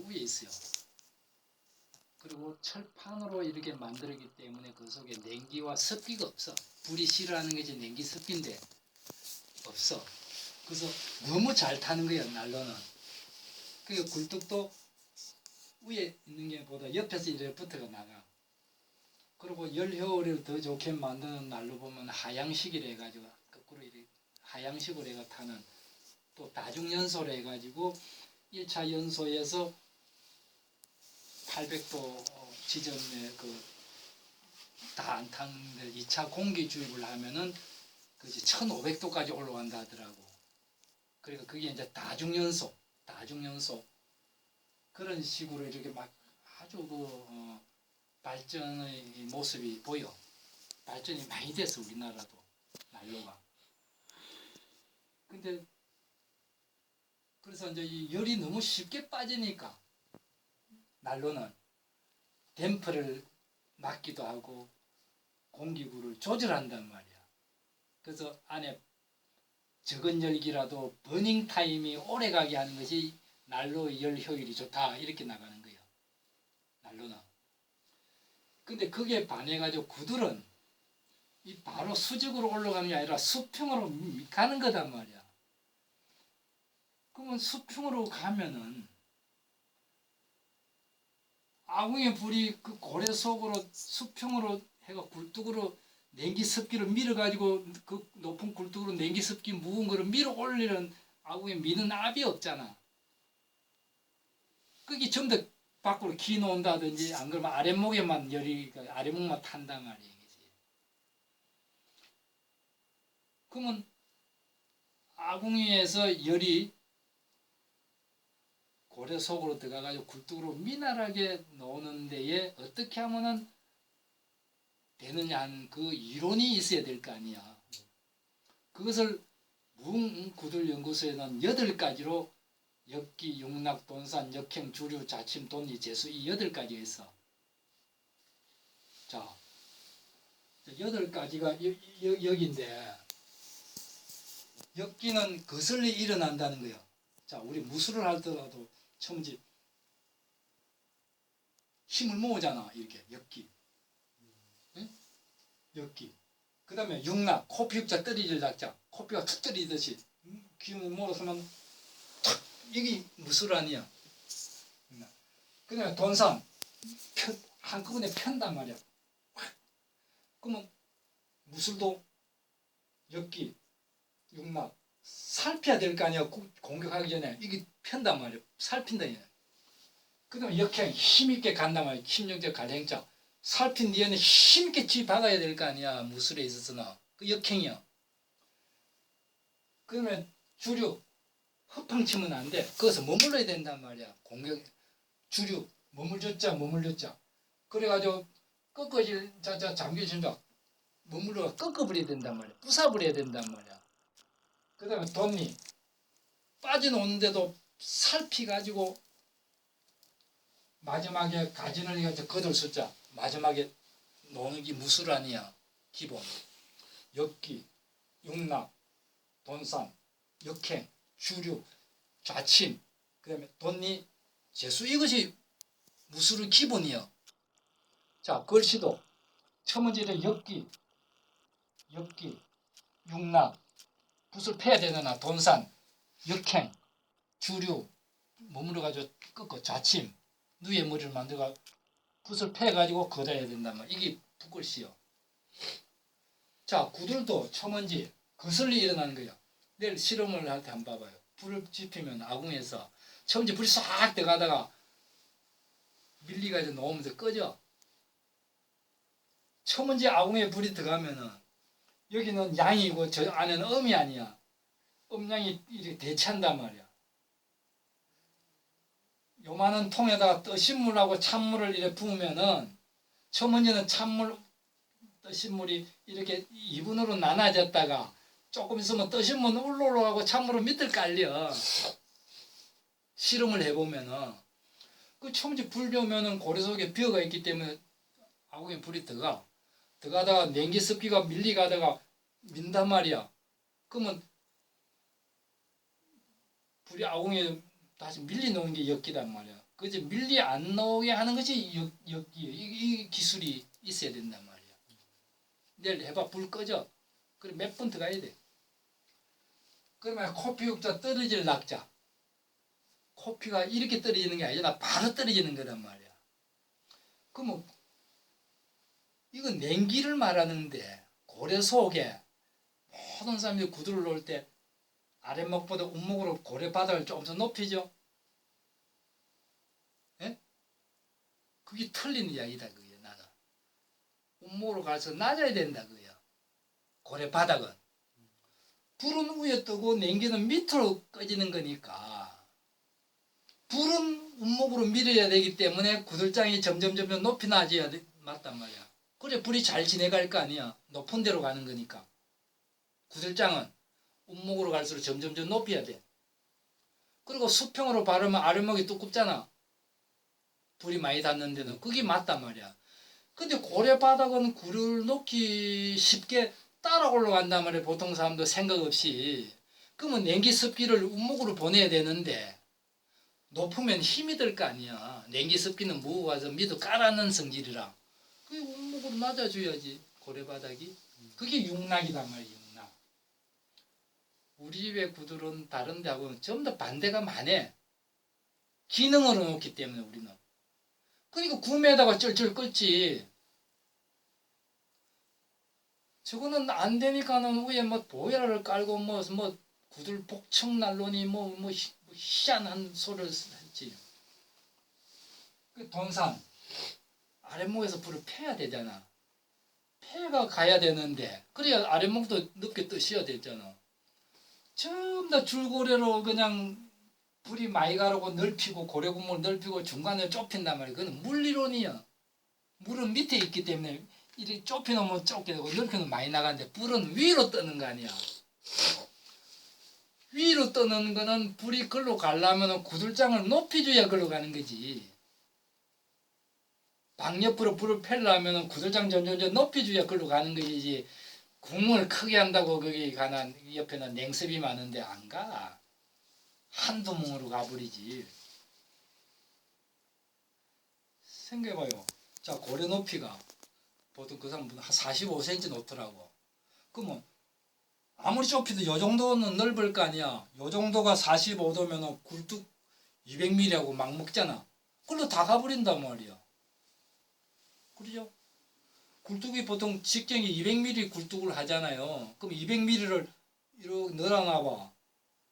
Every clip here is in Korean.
위에 있어요. 그리고 철판으로 이렇게 만들었기 때문에 그 속에 냉기와 습기가 없어. 불이 싫어하는 것이 냉기 습기인데 없어. 그래서 너무 잘 타는 거예요 난로는. 그 굴뚝도 위에 있는 게 보다 옆에서 이렇게 붙어가 나가. 그리고 열 효율을 더 좋게 만드는 난로 보면 하향식이라 해가지고 거꾸로 이렇게 하향식으로 해가 타는 또 다중연소로 해가지고 1차 연소에서 800도 지점에 그 다안 타는데 2차 공기 주입을 하면은 그지 1500도까지 올라간다 하더라고. 그러니까 그게 이제 다중연소, 다중연소 그런 식으로 이렇게 막 아주 그 어, 발전의 모습이 보여. 발전이 많이 됐어 우리나라도 난로가. 근데 그래서 이제 이 열이 너무 쉽게 빠지니까 난로는 댐프를 막기도 하고 공기구를 조절한단 말이야. 그래서 안에 적은 열기라도 버닝 타임이 오래 가게 하는 것이 난로의 열 효율이 좋다 이렇게 나가는 거예요. 난로는. 근데 그게 반해가지고 구들은 이 바로 수직으로 올라가는 게 아니라 수평으로 미- 가는 거단 말이야. 그러면 수평으로 가면은 아궁의 불이 그 고래 속으로 수평으로 해가 굴뚝으로 냉기 습기를 밀어가지고 그 높은 굴뚝으로 냉기 습기 무거운 거를 밀어 올리는 아궁에 미는 압이 없잖아. 그게 전부 다 밖으로 기 놓는다든지 안 그러면 아랫목에만 열이 그 아랫목만 탄단 말이야. 이거지. 그러면 아궁이에서 열이 고래 속으로 들어가가지고 굴뚝으로 미나하게 놓는 데에 어떻게 하면은 되느냐 하는 그 이론이 있어야 될 거 아니야. 그것을 무궁구들 연구소에는 여덟 가지로 엽기, 용락, 돈산, 역행, 주류, 자침, 돈리, 재수 이 여덟 가지가 있어. 자, 여덟 가지가 여기인데 엽기는 거슬리 일어난다는 거예요. 자, 우리 무술을 하더라도 처음지 힘을 모으잖아. 이렇게 엽기. 응? 엽기. 그 다음에 육락, 코피 육자 떨어질 작자. 코피가 툭 떨어지듯이 음, 기운을 몰아서면 탁 이게 무술 아니야. 그 다음에 돈산 편, 한꺼번에 편단 말이야. 확. 그러면 무술도 엽기, 육락 살펴야 될 거 아니야. 구- 공격하기 전에 이게 편단 말이야. 살핀다 얘. 그다음에 역행 힘있게 간단 말이야. 힘정적 가행자 살핀 뒤에는 힘있게 지받아야 될 거 아니야. 무술에 있어서는 그 역행이야. 그다음에 주류 허팡치면 안 돼. 거기서 머물러야 된단 말이야. 공격 주류 머물렀자 머물렀자. 그래가지고 꺾어질 자자 잠겨진다. 머물러 꺾어버려야 된단 말이야. 부숴버려야 된단 말이야. 그 다음에 돈이 빠져놓는데도 살피가지고 마지막에 가진을 이가지고 거둘 숫자. 마지막에 노는 게 무술아니야. 기본. 엽기 육락 돈산 역행 주류 좌침 그 다음에 돈리 재수 이것이 무술의 기본이야. 자 글씨도. 첫 번째는 엽기 엽기 육락 붓을 패야 되잖아. 돈산, 역행, 주류, 머무르가지고 꺾어 좌침, 누에 머리를 만들어 붓을 패가지고 거둬야 된단 말이야. 이게 붓글씨요. 자, 구들도 처먼지 거슬리 일어나는 거야. 내일 실험을 할 때 한번 봐봐요. 불을 지피면 아궁에서 처음지 불이 싹 들어가다가 밀리가지고 놓으면서 꺼져. 처먼지 아궁에 불이 들어가면은 여기는 양이고 저 안에는 음이 아니야. 음양이 이렇게 대체한단 말이야. 요만한 통에다가 뜨신 물하고 찬물을 이렇게 부으면은 처 먼저는 찬물 뜨신 물이 이렇게 2분으로 나눠졌다가 조금 있으면 뜨신 물은 올라오고 찬물은 밑을 깔려. 실험을 해보면은 그 처음에 불 배우면은 고래 속에 벼가 있기 때문에 아궁에 불이 들어가. 들어가다가 냉기 습기가 밀리가다가 민단 말이야. 그러면 불이 아궁에 다시 밀리 놓은 게 엮이단 말이야. 그 그지 밀리 안 나오게 하는 것이 역, 역기 이, 이 기술이 있어야 된단 말이야. 내일 해봐 불 꺼져. 그래 몇번 들어가야 돼. 그러면 코피 육자 떨어질 낙자. 코피가 이렇게 떨어지는 게 아니라 바로 떨어지는 거란 말이야. 그러면 이건 냉기를 말하는데 고래 속에 모든 사람들이 구두를 놓을 때 아랫목보다 운목으로 고래 바닥을 조금 더 높이죠. 예? 그게 틀린 이야기다 그게 나는. 운목으로 가서 낮아야 된다 그거야. 고래 바닥은. 불은 위에 뜨고 냉기는 밑으로 꺼지는 거니까 불은 운목으로 밀어야 되기 때문에 구들장이 점점 점점 높이 낮아야 돼, 맞단 말이야. 그래 불이 잘 지내갈 거 아니야. 높은 데로 가는 거니까. 구들장은 운목으로 갈수록 점점 점 높여야 돼. 그리고 수평으로 바르면 아랫목이 두껍잖아. 불이 많이 닿는 데는 그게 맞단 말이야. 근데 고래 바닥은 굴을 놓기 쉽게 따라 올라간단 말이야. 보통 사람도 생각 없이. 그러면 냉기 습기를 운목으로 보내야 되는데 높으면 힘이 들 거 아니야. 냉기 습기는 무고 가서 밑으로 깔아놓은 성질이라. 그게 운목으로 낮아줘야지. 고래 바닥이. 그게 육락이단 말이야. 육락. 우리 집의 구들은 다른 데하고는 전부 다 반대가 많아. 기능으로 놓기 때문에 우리는. 그러니까 구매에다가 쩔쩔 끓지. 저거는 안 되니까는 위에 뭐 보일러를 깔고 뭐, 뭐, 구들 복층 난로니 뭐, 뭐, 희- 뭐 희한한 소리를 했지. 그 동산. 아랫목에서 불을 패야 되잖아. 패가 가야 되는데, 그래야 아랫목도 늦게 뜨셔야 되잖아. 전부 다 줄고래로 그냥 불이 많이 가라고 넓히고 고래구멍을 넓히고 중간에 좁힌단 말이야. 그건 물리론이야. 물은 밑에 있기 때문에 이렇게 좁혀놓으면 좁게 되고 넓혀놓으면 많이 나가는데 불은 위로 뜨는 거 아니야. 위로 뜨는 거는 불이 글로 가려면 구들장을 높여줘야 글로 가는 거지. 방옆으로 불을 펴려면 구들장 점점점 높여줘야 글로 가는 거지. 구멍을 크게 한다고 거기 가나 옆에는 냉습이 많은데 안 가. 한두 멍으로 가버리지. 생각해봐요. 자, 고래 높이가 보통 그 사람 한 45cm 놓더라고. 그러면 아무리 좁혀도 요 정도는 넓을 거 아니야. 요 정도가 45도면 굴뚝 200mm하고 막 먹잖아. 그걸로 다 가버린단 말이야. 그러죠? 굴뚝이 보통 직경이 200mm 굴뚝을 하잖아요. 그럼 200mm를 이렇게 늘어놔봐.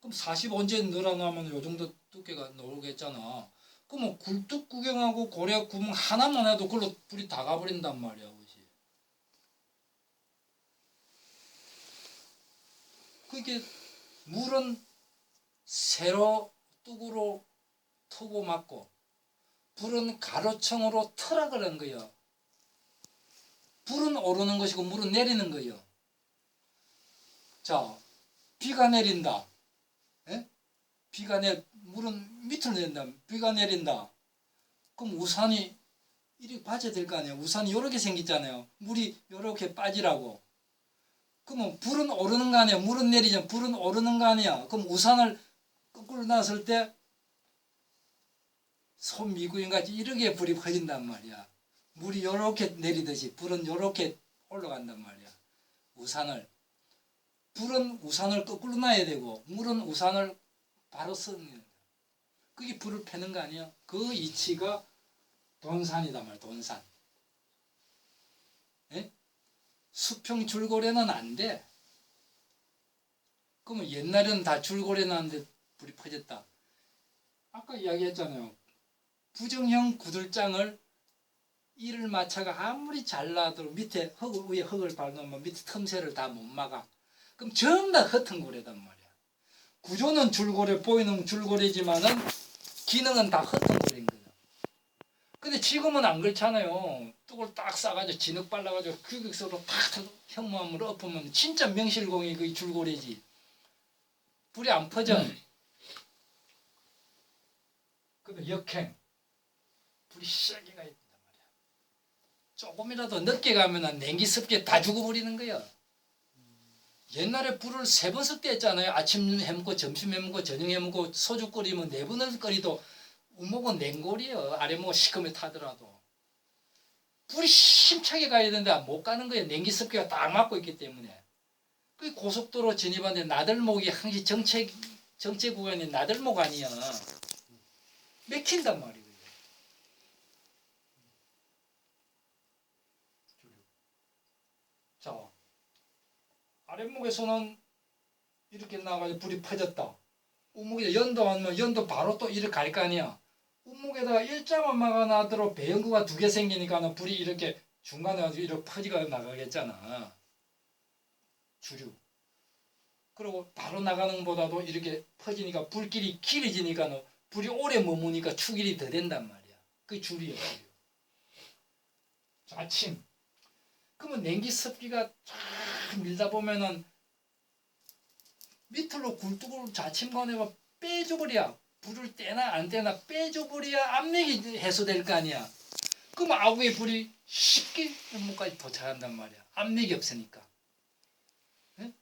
그럼 45인치 늘어나면 요 정도 두께가 나오겠잖아. 그러면 굴뚝 구경하고 고래 구멍 하나만 해도 그걸로 불이 다 가버린단 말이야. 그지? 그게 물은 세로 뚝으로 트고 맞고 불은 가로청으로 터라 그런 거예요. 불은 오르는 것이고 물은 내리는 거예요. 자, 비가 내린다. 예? 비가 내 물은 밑으로 내린다. 비가 내린다. 그럼 우산이 이렇게 빠져야 될 거 아니에요. 우산이 이렇게 생겼잖아요. 물이 이렇게 빠지라고. 그러면 불은 오르는 거 아니야. 물은 내리잖아. 불은 오르는 거 아니야. 그럼 우산을 거꾸로 놨을 때 손미구인 같이 이렇게 불이 퍼진단 말이야. 물이 이렇게 내리듯이 불은 이렇게 올라간단 말이야. 우산을. 불은 우산을 거꾸로 놔야 되고 물은 우산을 바로 쓰는 거야. 그게 불을 패는 거 아니야? 그 이치가 돈산이다 말 돈산. 예? 수평 줄고래는 안 돼. 그러면 옛날에는 다 줄고래 나는데 불이 퍼졌다. 아까 이야기했잖아요. 부정형 구들장을 이를 마차가 아무리 잘라도 밑에 흙 위에 흙을 밟으면 밑에 틈새를 다 못 막아. 그럼 전부 다 흩은 고래단 말이야. 구조는 줄고래 보이는 줄고래지만은 기능은 다 흩은 고래인 거야. 근데 지금은 안 그렇잖아요. 뚝을 딱 싸가지고 진흙 발라가지고 규격서로 탁 현무암으로 엎으면 진짜 명실공히 그 줄고래지. 불이 안 퍼져. 근데 역행. 불이 된단 말이야. 조금이라도 늦게 가면은 냉기 습게 다 죽어버리는 거야. 옛날에 불을 세번 습게 했잖아요. 아침 해먹고 점심 해먹고 저녁 해먹고 소주 끓이면 네 번을 끓이도 우목은 냉골이요. 아래목 시커매 타더라도. 불이 힘차게 가야 되는데 못 가는 거예요. 냉기 습기가 딱 막고 있기 때문에. 그 고속도로 진입하는데 나들목이 항시 정체 정체 구간이 나들목 아니야. 맥힌단 말이에요. 자, 아랫목에서는 이렇게 나가지고 불이 퍼졌다. 우목에 연도 하면 연도 바로 또 이렇게 갈거 아니야. 우목에다가 일자만 막아놔도록 배연구가 두 개 생기니까 불이 이렇게 중간에 가지고 이렇게 퍼지가 나가겠잖아. 주류. 그리고 바로 나가는 것보다도 이렇게 퍼지니까 불길이 길어지니까 불이 오래 머무니까 추길이 더 된단 말이야. 그게 줄이야. 줄이. 아침. 그러면 냉기 습기가 쫙 밀다 보면은 밑으로 굴뚝을 좌침관에가 빼줘버려. 불을 떼나 안 떼나 빼줘버려야 압력이 해소될 거 아니야. 그럼 아구의 불이 쉽게 연못까지 도착한단 말이야. 압력이 없으니까. 예?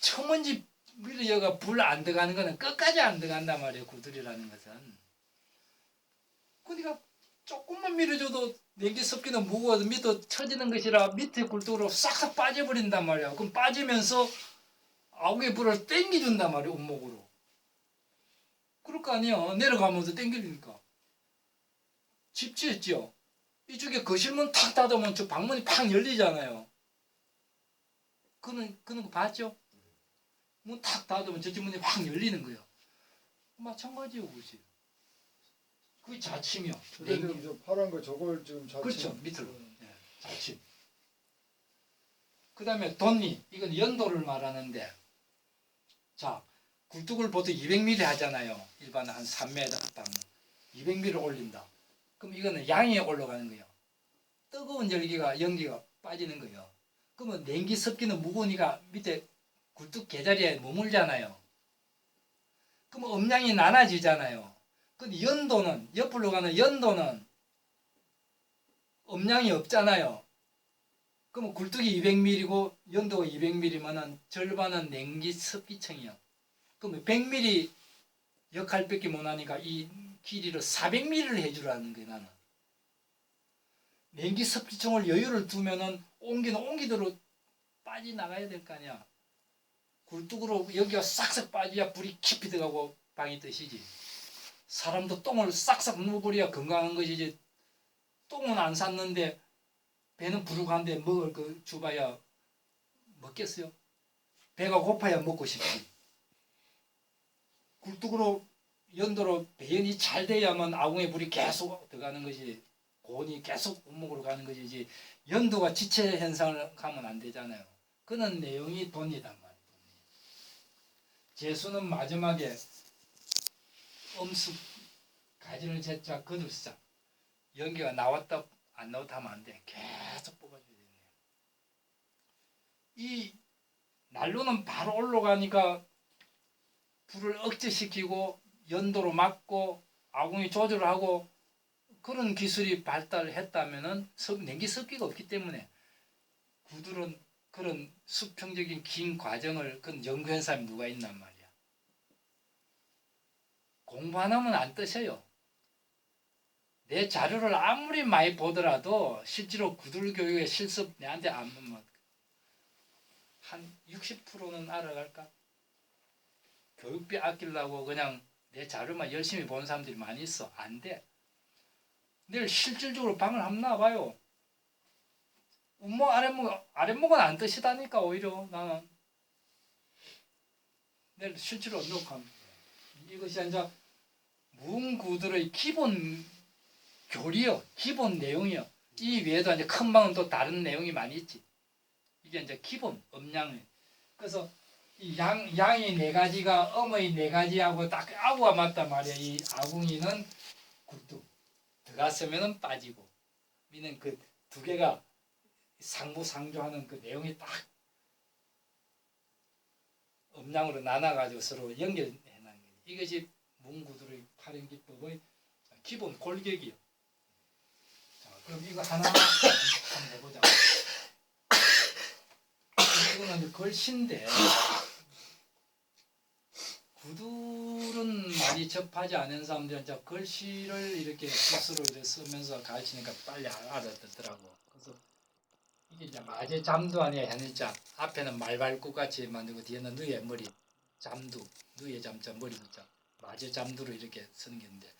처먼지 밀려가 불 안 들어가는 거는 끝까지 안 들어간단 말이야. 구들이라는 것은. 그러니까 조금만 밀어줘도 냉기 습기는 무거워서 밑에 처지는 것이라 밑에 굴뚝으로 싹싹 빠져버린단 말이야. 그럼 빠지면서 아구의 불을 땡겨준단 말이야. 온목으로. 그럴 거 아니야. 내려가면서 땡겨주니까. 집 지었죠. 이쪽에 거실문 탁 닫으면 저 방문이 팍 열리잖아요. 그는 그는 거 봤죠? 문 탁 닫으면 저 집 문이 확 열리는 거예요. 마찬가지요, 그지? 그게 자침이요. 지금 저 파란 거 저걸 지금 자체 그렇죠. 밑으로. 예, 자침. 그 다음에 돈리. 이건 연도를 말하는데, 자, 굴뚝을 보통 200mm 하잖아요. 일반 한 3m 방. 200mm 올린다. 그럼 이거는 양이 올라가는 거예요. 뜨거운 열기가, 연기가 빠지는 거예요. 그러면 냉기 습기는 무거우니까 밑에 굴뚝 개자리에 머물잖아요. 그러면 음량이 나눠지잖아요. 그 연도는, 옆으로 가는 연도는 음량이 없잖아요. 그러면 굴뚝이 200mm고 연도가 200mm면은 절반은 냉기 습기층이요. 그러면 100mm 역할밖에 못하니까 이 길이를 400mm를 해주라는 거예요 나는. 냉기 습기층을 여유를 두면은 옮기는 옮기도록 빠져나가야 될 거 아니야. 굴뚝으로 여기가 싹싹 빠져야 불이 깊이 들어가고 방이 뜨시지. 사람도 똥을 싹싹 누워버려야 건강한 것이지. 똥은 안 샀는데 배는 부룩한데 먹을 거 주봐야 먹겠어요? 배가 고파야 먹고 싶지. 굴뚝으로 연도로 배연이 잘 돼야만 아궁의 불이 계속 들어가는 것이 고온이 계속 온목으로 가는 것이지 연도가 지체 현상을 가면 안 되잖아요. 그는 내용이 돈이단 말이에요. 재수는 마지막에 음수 가지를 제자 거들자 연기가 나왔다 안 나왔다 하면 안 돼. 계속 뽑아줘야 되네요. 이 난로는 바로 올라가니까 불을 억제시키고 연도로 막고 아궁이 조절을 하고 그런 기술이 발달했다면은 습- 냉기 습기가 없기 때문에 구들은 그런 수평적인 긴 과정을 그런 연구한 사람이 누가 있단 말이야. 공부 안 하면 안 뜨셔요. 내 자료를 아무리 많이 보더라도 실제로 구들 교육의 실습 내한테 안 보면 한 60%는 알아갈까? 교육비 아끼려고 그냥 내 자료만 열심히 보는 사람들이 많이 있어. 안 돼. 내일 실질적으로 방을 한번 나와봐요. 운목 아랫목 아랫목은 안 뜨시다니까 오히려 나는 내일 실제로 녹화합니다. 이것이 이제 문구들의 기본 교리요, 기본 내용이요. 이 외에도 이제 큰 방은 또 다른 내용이 많이 있지. 이게 이제 기본 음량이. 그래서 이 양, 양이 네 가지가 음의 네 가지하고 딱 아구가 맞단 말이야. 이 아궁이는 굴뚝. 들어갔으면은 빠지고. 미는 그 두 개가 상부상조하는 그 내용이 딱 음량으로 나눠가지고 서로 연결해 놓은 거예요. 이것이 문구들의 파령 기법의 기본 골격이요. 자, 그럼 이거 하나 한번 해보자. 이거는 걸신데 구들은 많이 접하지 않은 사람들은 이제 글씨를 이렇게 붓으로 이렇게 쓰면서 가르치니까 빨리 알- 알아듣더라고. 그래서 이게 이제 마제 잠도 아니야 현일자 앞에는 말발굽 같이 만들고 뒤에는 누의 머리 잠두 누의 잠자 머리 붙자 마제 잠두로 이렇게 쓰는 게 있는데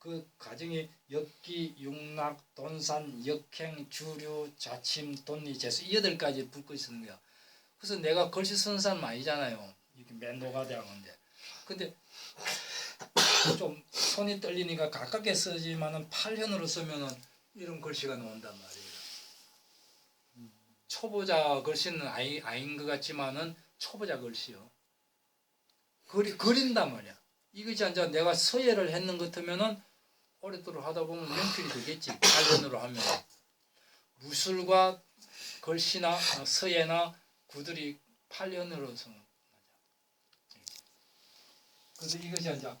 그 과정이 역기, 육락, 돈산, 역행, 주류, 자침, 돈리, 재수 이 여덟 가지 붙고 있는 거야. 그래서 내가 글씨 쓰는 사람 아니잖아요. 이렇게 맨 노가대하고인데. 근데 좀 손이 떨리니까 가깝게 쓰지만은 팔현으로 쓰면은 이런 글씨가 나온단 말이에요. 초보자 글씨는 아니, 아닌 것 같지만은 초보자 글씨요. 그리, 그린단 말이야. 이것이 이제 내가 서예를 했는 것 같으면은 오랫도록 하다 보면 연필이 되겠지. 팔현으로 하면. 무술과 글씨나 어, 서예나 구들이 팔년으로서 그래서 이것이 이제